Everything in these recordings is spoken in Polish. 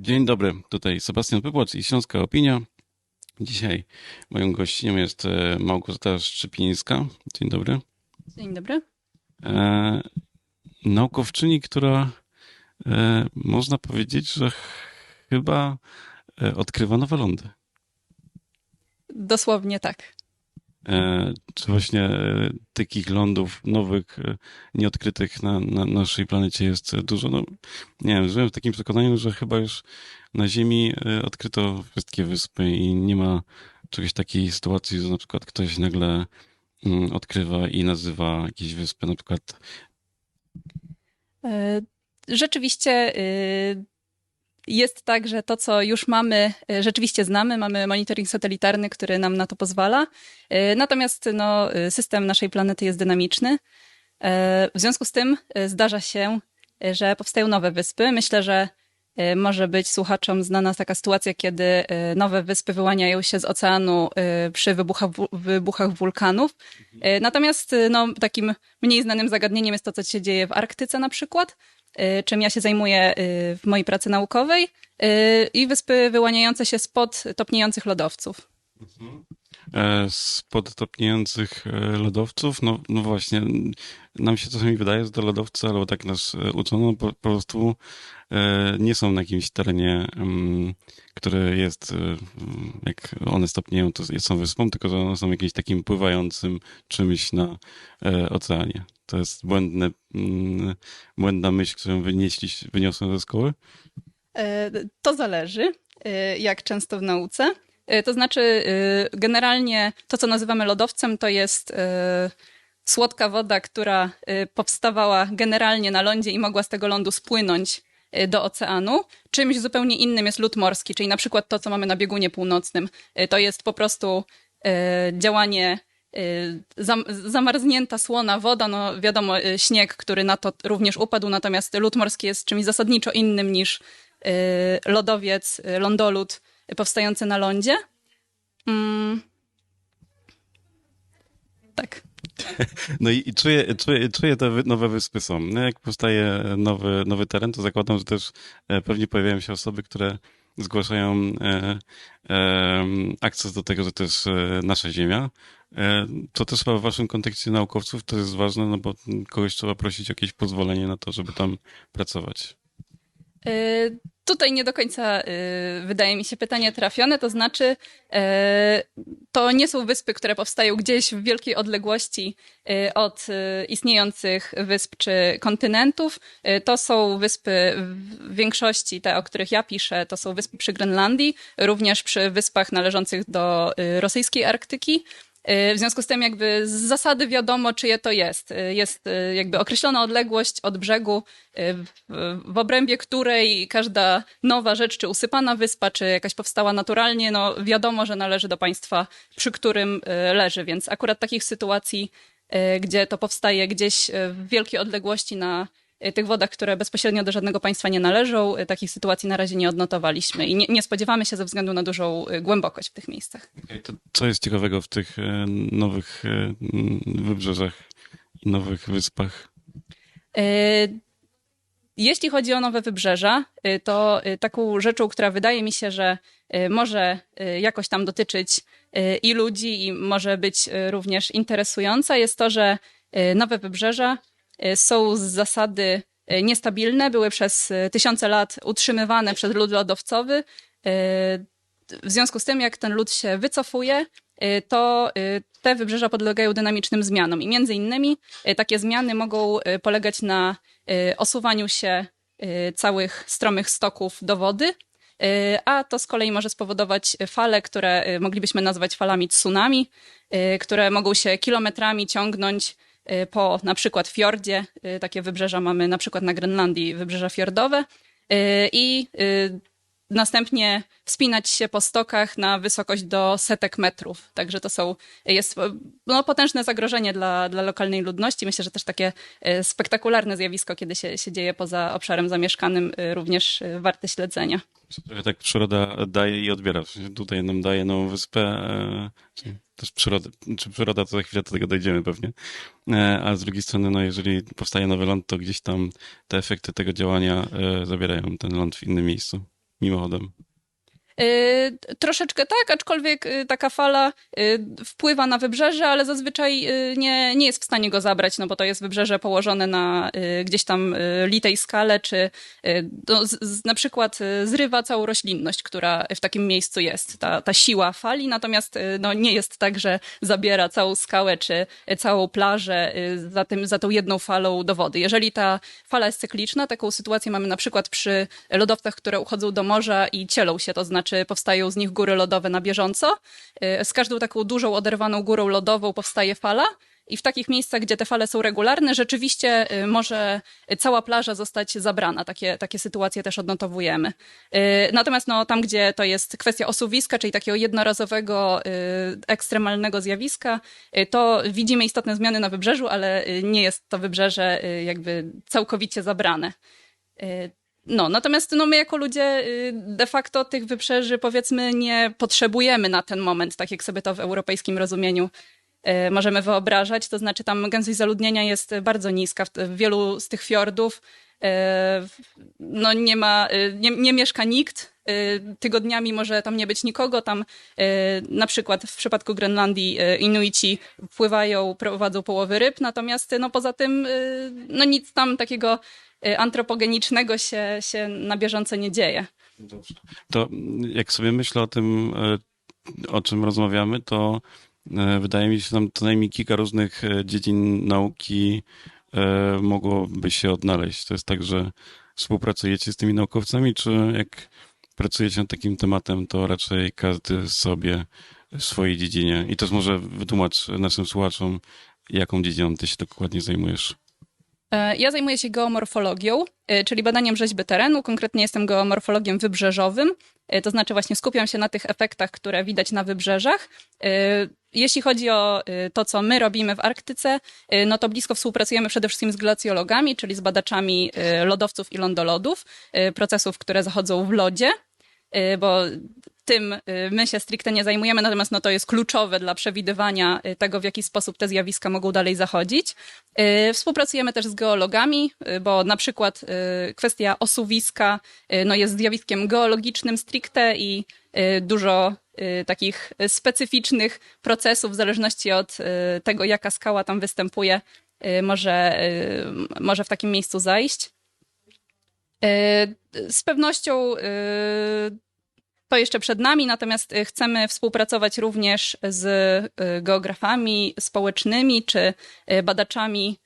Dzień dobry, tutaj Sebastian Pypłacz i Śląska Opinia. Dzisiaj moją gościnią jest e, Małgorzata Szczypińska. Dzień dobry. Dzień dobry. E, naukowczyni, która e, można powiedzieć, że chyba e, odkrywa nowe lądy. Dosłownie tak. E, czy właśnie e, takich lądów nowych, e, nieodkrytych na, na naszej planecie jest dużo? No, nie wiem, żyłem w takim przekonaniu, że chyba już na Ziemi e, odkryto wszystkie wyspy i nie ma czegoś takiej sytuacji, że na przykład ktoś nagle mm, odkrywa i nazywa jakieś wyspy, na przykład E, Rzeczywiście y, jest tak, że to, co już mamy, y, rzeczywiście znamy. Mamy monitoring satelitarny, który nam na to pozwala. Y, Natomiast no, y, system naszej planety jest dynamiczny. E, W związku z tym zdarza się, że powstają nowe wyspy. Myślę, że może być słuchaczom znana taka sytuacja, kiedy nowe wyspy wyłaniają się z oceanu przy wybuchach, wybuchach wulkanów. Natomiast no, takim mniej znanym zagadnieniem jest to, co się dzieje w Arktyce na przykład, czym ja się zajmuję y, w mojej pracy naukowej y, i wyspy wyłaniające się spod topniejących lodowców. e, spod topniejących e, lodowców. No, no właśnie, nam się czasami wydaje, że te lodowce, albo tak nas e, uczono, po, po prostu e, nie są na jakimś terenie, mm, który jest, e, jak one stopnieją, to są wyspą, tylko że one są jakimś takim pływającym czymś na e, oceanie. To jest błędne, mm, błędna myśl, którą wynieśli, wyniosłem ze szkoły. E, To zależy, e, jak często w nauce. E, To znaczy, e, generalnie to, co nazywamy lodowcem, to jest e, słodka woda, która powstawała generalnie na lądzie i mogła z tego lądu spłynąć do oceanu. Czymś zupełnie innym jest lód morski, czyli na przykład to, co mamy na biegunie północnym. To jest po prostu działanie zam, zamarznięta, słona woda, no wiadomo, śnieg, który na to również upadł, natomiast lód morski jest czymś zasadniczo innym niż lodowiec, lądolód powstający na lądzie. Mm. Tak. No i, i czuję, czuję, czuję te nowe wyspy są. No jak powstaje nowy, nowy teren, to zakładam, że też e, pewnie pojawiają się osoby, które zgłaszają e, e, akces do tego, że to jest e, nasza ziemia. E, to też w waszym kontekście naukowców to jest ważne, no bo kogoś trzeba prosić o jakieś pozwolenie na to, żeby tam pracować. Tutaj nie do końca y, wydaje mi się pytanie trafione, to znaczy y, to nie są wyspy, które powstają gdzieś w wielkiej odległości y, od y, istniejących wysp czy kontynentów. Y, To są wyspy w większości, te o których ja piszę, to są wyspy przy Grenlandii, również przy wyspach należących do y, rosyjskiej Arktyki. Y, W związku z tym jakby z zasady wiadomo, czyje to jest. Y, Jest y, jakby określona odległość od brzegu, w- obrębie której każda nowa rzecz, czy usypana wyspa, czy jakaś powstała naturalnie, no wiadomo, że należy do państwa, przy którym leży. Więc akurat takich sytuacji, gdzie to powstaje gdzieś w wielkiej odległości na tych wodach, które bezpośrednio do żadnego państwa nie należą, y, takich sytuacji na razie nie odnotowaliśmy i nie, nie spodziewamy się ze względu na dużą y, głębokość w tych miejscach. Co jest ciekawego w tych nowych e, m, wybrzeżach i nowych wyspach? Jeśli chodzi o nowe wybrzeża, to taką rzeczą, która wydaje mi się, że może jakoś tam dotyczyć i ludzi, i może być również interesująca, jest to, że nowe wybrzeża są z zasady e, niestabilne, były przez e, tysiące lat utrzymywane przez lód lodowcowy. W związku z tym, jak ten lód się wycofuje, y, to y, te wybrzeża podlegają dynamicznym zmianom. I między innymi y, takie zmiany mogą y, polegać na y, osuwaniu się y, całych stromych stoków do wody, y, a to z kolei może spowodować fale, które y, moglibyśmy nazwać falami tsunami, y, które mogą się kilometrami ciągnąć y, po na przykład fiordzie. Y, Takie wybrzeża mamy na przykład na Grenlandii, wybrzeża fiordowe. Y, I y, następnie wspinać się po stokach na wysokość do setek metrów. Także to są, jest no, potężne zagrożenie dla, dla lokalnej ludności. Myślę, że też takie e, spektakularne zjawisko, kiedy się, się dzieje poza obszarem zamieszkanym, e, również e, warte śledzenia. Trochę tak przyroda daje i odbiera. Tutaj nam daje nową wyspę, też przyroda, czy przyroda, to za chwilę do tego dojdziemy pewnie. A z drugiej strony, no jeżeli powstaje nowy ląd, to gdzieś tam te efekty tego działania zabierają ten ląd w innym miejscu. Mimochodem. Y, troszeczkę tak, aczkolwiek y, taka fala y, wpływa na wybrzeże, ale zazwyczaj nie, nie jest w stanie go zabrać, no bo to jest wybrzeże położone na gdzieś tam litej skale, czy no, z, z, na przykład zrywa całą roślinność, która w takim miejscu jest, ta, ta siła fali, natomiast no, nie jest tak, że zabiera całą skałę, czy całą plażę za, tym, za tą jedną falą do wody. Jeżeli ta fala jest cykliczna, taką sytuację mamy na przykład przy lodowcach, które uchodzą do morza i cielą się, to znaczy znaczy powstają z nich góry lodowe na bieżąco. Y, z każdą taką dużą, oderwaną górą lodową powstaje fala. I w takich miejscach, gdzie te fale są regularne, rzeczywiście y, może cała plaża zostać zabrana. Takie, takie sytuacje też odnotowujemy. Y, natomiast no, tam, gdzie to jest kwestia osuwiska, czyli takiego jednorazowego, ekstremalnego zjawiska, to widzimy istotne zmiany na wybrzeżu, ale nie jest to wybrzeże jakby całkowicie zabrane. No, natomiast no, my jako ludzie y, de facto tych wybrzeży powiedzmy nie potrzebujemy na ten moment, tak jak sobie to w europejskim rozumieniu y, możemy wyobrażać. To znaczy tam gęstość zaludnienia jest bardzo niska. W wielu z tych fiordów y, no, nie, ma, nie, nie mieszka nikt. Tygodniami może tam nie być nikogo. Tam na przykład w przypadku Grenlandii Inuici pływają, prowadzą połowy ryb, natomiast no, poza tym no, nic tam takiego antropogenicznego się, się na bieżąco nie dzieje. To jak sobie myślę o tym, e, o czym rozmawiamy, to e, wydaje mi się, że tam co najmniej kilka różnych dziedzin nauki mogłoby się odnaleźć. To jest tak, że współpracujecie z tymi naukowcami, czy jak pracujecie nad takim tematem, to raczej każdy sobie w swojej dziedzinie. I to może wytłumacz naszym słuchaczom, jaką dziedziną ty się dokładnie zajmujesz. E, ja zajmuję się geomorfologią, e, czyli badaniem rzeźby terenu. Konkretnie jestem geomorfologiem wybrzeżowym, e, to znaczy właśnie skupiam się na tych efektach, które widać na wybrzeżach. Jeśli chodzi o to, co my robimy w Arktyce, no to blisko współpracujemy przede wszystkim z glacjologami, czyli z badaczami lodowców i lądolodów, procesów, które zachodzą w lodzie bo tym y, my się stricte nie zajmujemy, natomiast no, to jest kluczowe dla przewidywania y, tego, w jaki sposób te zjawiska mogą dalej zachodzić. Y, współpracujemy też z geologami, bo na przykład kwestia osuwiska no, jest zjawiskiem geologicznym stricte i dużo takich specyficznych procesów w zależności od tego, jaka skała tam występuje, może, może w takim miejscu zajść. Z pewnością to jeszcze przed nami, natomiast y, chcemy współpracować również z y, geografami społecznymi czy y, badaczami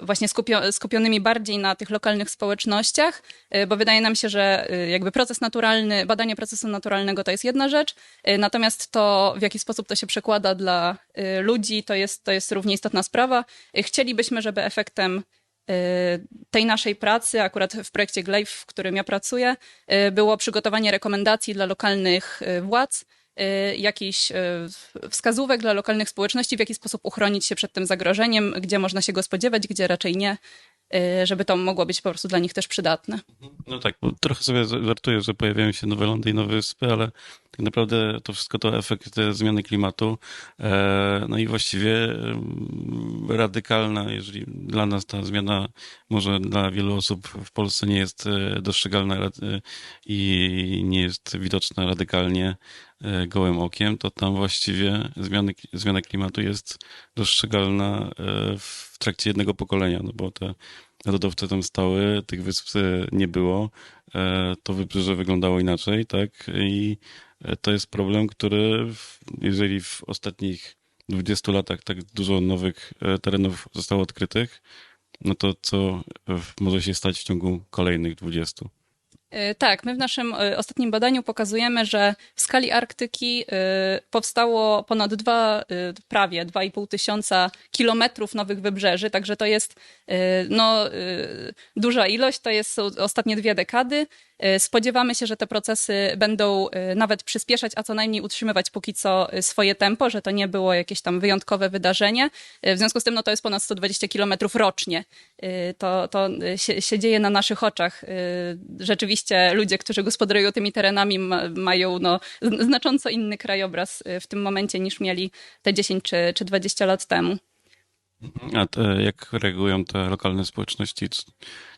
właśnie skupionymi bardziej na tych lokalnych społecznościach, bo wydaje nam się, że jakby proces naturalny, badanie procesu naturalnego to jest jedna rzecz, natomiast to, w jaki sposób to się przekłada dla ludzi, to jest, to jest równie istotna sprawa. Chcielibyśmy, żeby efektem tej naszej pracy, akurat w projekcie GLAIF, w którym ja pracuję, y, było przygotowanie rekomendacji dla lokalnych y, władz, jakichś wskazówek dla lokalnych społeczności, w jaki sposób uchronić się przed tym zagrożeniem, gdzie można się go spodziewać, gdzie raczej nie. Y, żeby to mogło być po prostu dla nich też przydatne. No tak, trochę sobie żartuję, że pojawiają się nowe lądy i nowe wyspy, ale tak naprawdę to wszystko to efekt zmiany klimatu. E, no i właściwie radykalna, jeżeli dla nas ta zmiana może dla wielu osób w Polsce nie jest e, dostrzegalna e, i nie jest widoczna radykalnie gołym okiem, to tam właściwie zmiany, zmiana klimatu jest dostrzegalna w w trakcie jednego pokolenia, no bo te lodowce tam stały, tych wysp nie było, e, to wybrzeże wyglądało inaczej, tak? I e, to jest problem, który jeżeli w ostatnich 20 latach tak dużo nowych e, terenów zostało odkrytych, no to co może się stać w ciągu kolejnych 20? E, tak, my w naszym e, ostatnim badaniu pokazujemy, że w skali Arktyki e, powstało ponad dwa, prawie 2,5 tysiąca kilometrów nowych wybrzeży, także to jest no, duża ilość, to jest ostatnie dwie dekady. Spodziewamy się, że te procesy będą nawet przyspieszać, a co najmniej utrzymywać póki co swoje tempo, że to nie było jakieś tam wyjątkowe wydarzenie. W związku z tym no, to jest ponad 120 kilometrów rocznie. To, to się, się, dzieje na naszych oczach. Rzeczywiście ludzie, którzy gospodarują tymi terenami mają no, znacząco inny krajobraz w tym momencie niż mieli te 10 czy, czy 20 lat temu. A te, jak reagują te lokalne społeczności?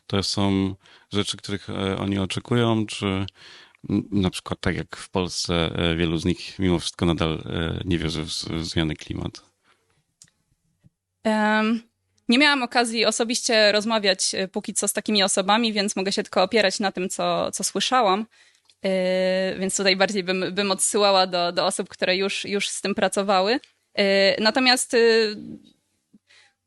To są rzeczy, których e, oni oczekują, czy na przykład tak jak w Polsce e, wielu z nich mimo wszystko nadal e, nie wierzy w, w zmiany klimatu? Um, nie miałam okazji osobiście rozmawiać póki co z takimi osobami, więc mogę się tylko opierać na tym, co, co słyszałam. Yy, więc tutaj bardziej bym, bym odsyłała do, do osób, które już, już z tym pracowały. Yy, natomiast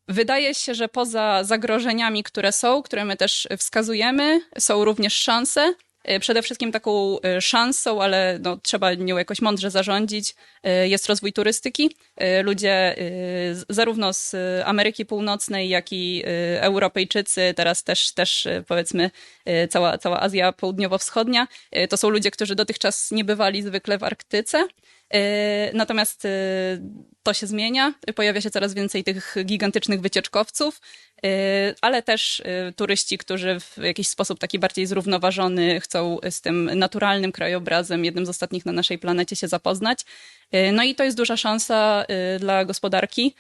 wydaje się, że poza zagrożeniami, które są, które my też wskazujemy, są również szanse. E, przede wszystkim taką e, szansą, ale no, trzeba nią jakoś mądrze zarządzić, e, jest rozwój turystyki. Ludzie zarówno z Ameryki Północnej, jak i Europejczycy, teraz też, też powiedzmy cała, cała Azja Południowo-Wschodnia, to są ludzie, którzy dotychczas nie bywali zwykle w Arktyce. Natomiast to się zmienia, pojawia się coraz więcej tych gigantycznych wycieczkowców, y, ale też y, turyści, którzy w jakiś sposób taki bardziej zrównoważony chcą z tym naturalnym krajobrazem, jednym z ostatnich na naszej planecie, się zapoznać. Y, no i to jest duża szansa dla gospodarki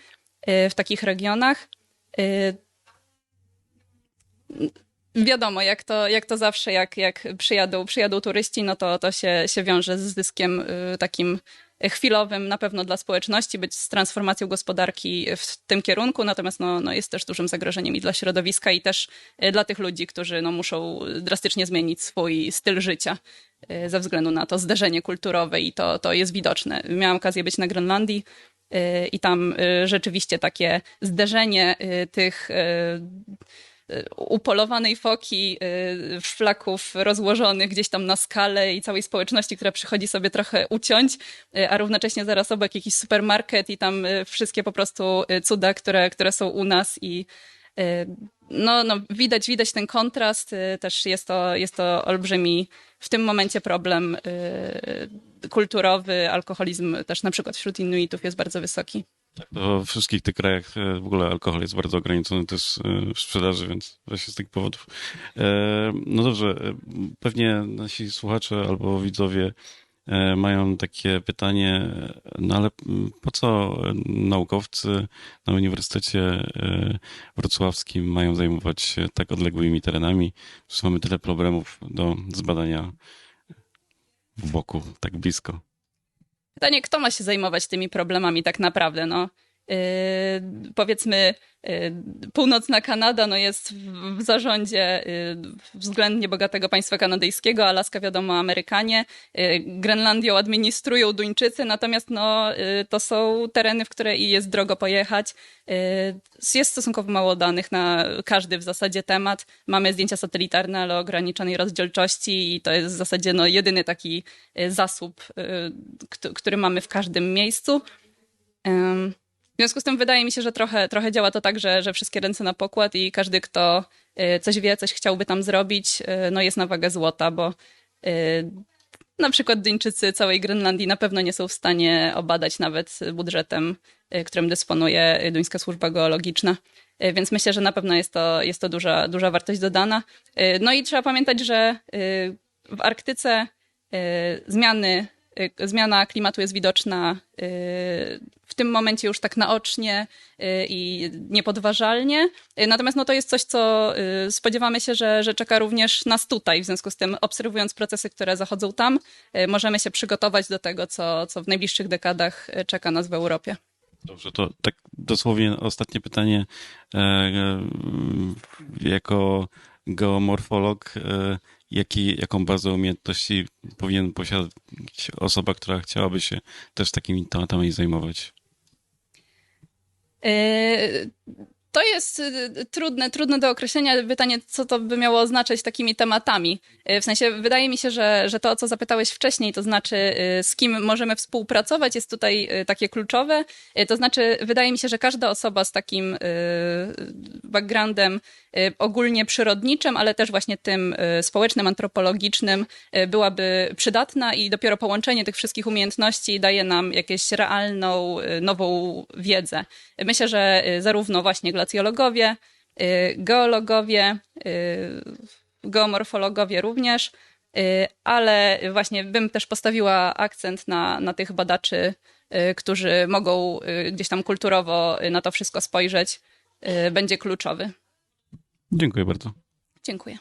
w takich regionach. Wiadomo, jak to, jak to zawsze, jak, jak przyjadą, przyjadą turyści, no to, to się, się wiąże z zyskiem takim chwilowym na pewno dla społeczności, być z transformacją gospodarki w tym kierunku, natomiast no, no jest też dużym zagrożeniem i dla środowiska, i też e, dla tych ludzi, którzy no, muszą drastycznie zmienić swój styl życia e, ze względu na to zderzenie kulturowe i to, to jest widoczne. Miałam okazję być na Grenlandii e, i tam rzeczywiście takie zderzenie tych upolowanej foki, y, szlaków rozłożonych gdzieś tam na skalę i całej społeczności, która przychodzi sobie trochę uciąć, y, a równocześnie zaraz obok jakiś supermarket i tam y, wszystkie po prostu cuda, które, które są u nas i no, no widać, widać ten kontrast. Też jest to, jest to olbrzymi w tym momencie problem kulturowy. Alkoholizm też na przykład wśród Inuitów jest bardzo wysoki. Tak, we wszystkich tych krajach e, w ogóle alkohol jest bardzo ograniczony też e, w sprzedaży, więc właśnie z tych powodów. E, no dobrze, pewnie nasi słuchacze albo widzowie mają takie pytanie, no ale po co naukowcy na Uniwersytecie Wrocławskim mają zajmować się tak odległymi terenami? Przecież mamy tyle problemów do zbadania w boku, tak blisko. Pytanie, kto ma się zajmować tymi problemami tak naprawdę? No, powiedzmy, yy, północna Kanada no jest w, zarządzie yy, względnie bogatego państwa kanadyjskiego, Alaska wiadomo Amerykanie, Grenlandią administrują Duńczycy, natomiast no, to są tereny, w które i jest drogo pojechać. Jest stosunkowo mało danych na każdy w zasadzie temat. Mamy zdjęcia satelitarne, ale ograniczonej rozdzielczości i to jest w zasadzie no, jedyny taki zasób, który mamy w każdym miejscu. W związku z tym wydaje mi się, że trochę, trochę działa to tak, że, że wszystkie ręce na pokład i każdy, kto y, coś wie, coś chciałby tam zrobić, y, no jest na wagę złota, bo y, na przykład Duńczycy całej Grenlandii na pewno nie są w stanie obadać nawet budżetem, którym dysponuje Duńska Służba Geologiczna. Więc myślę, że na pewno jest to, jest to duża, duża wartość dodana. No i trzeba pamiętać, że w Arktyce zmiany zmiana klimatu jest widoczna w tym momencie już tak naocznie y, i niepodważalnie. Natomiast no, to jest coś, co spodziewamy się, że, że czeka również nas tutaj. W związku z tym, obserwując procesy, które zachodzą tam, możemy się przygotować do tego, co, co w najbliższych dekadach czeka nas w Europie. Dobrze, to tak dosłownie ostatnie pytanie. E, e, jako geomorfolog, e, jaki, jaką bazę umiejętności powinien posiadać osoba, która chciałaby się też takimi tematami zajmować? Yy, to jest y, trudne, trudne do określenia pytanie, co to by miało oznaczać takimi tematami. Y, w sensie, wydaje mi się, że, że to, o co zapytałeś wcześniej, to znaczy, y, z kim możemy współpracować, jest tutaj takie kluczowe. To znaczy, wydaje mi się, że każda osoba z takim backgroundem ogólnie przyrodniczym, ale też właśnie tym społecznym, antropologicznym byłaby przydatna i dopiero połączenie tych wszystkich umiejętności daje nam jakąś realną, nową wiedzę. Myślę, że zarówno właśnie glacjologowie, y, geologowie, y, geomorfologowie również, y, ale właśnie bym też postawiła akcent na, na tych badaczy, którzy mogą gdzieś tam kulturowo na to wszystko spojrzeć, będzie kluczowy. Dziękuję bardzo. Dziękuję.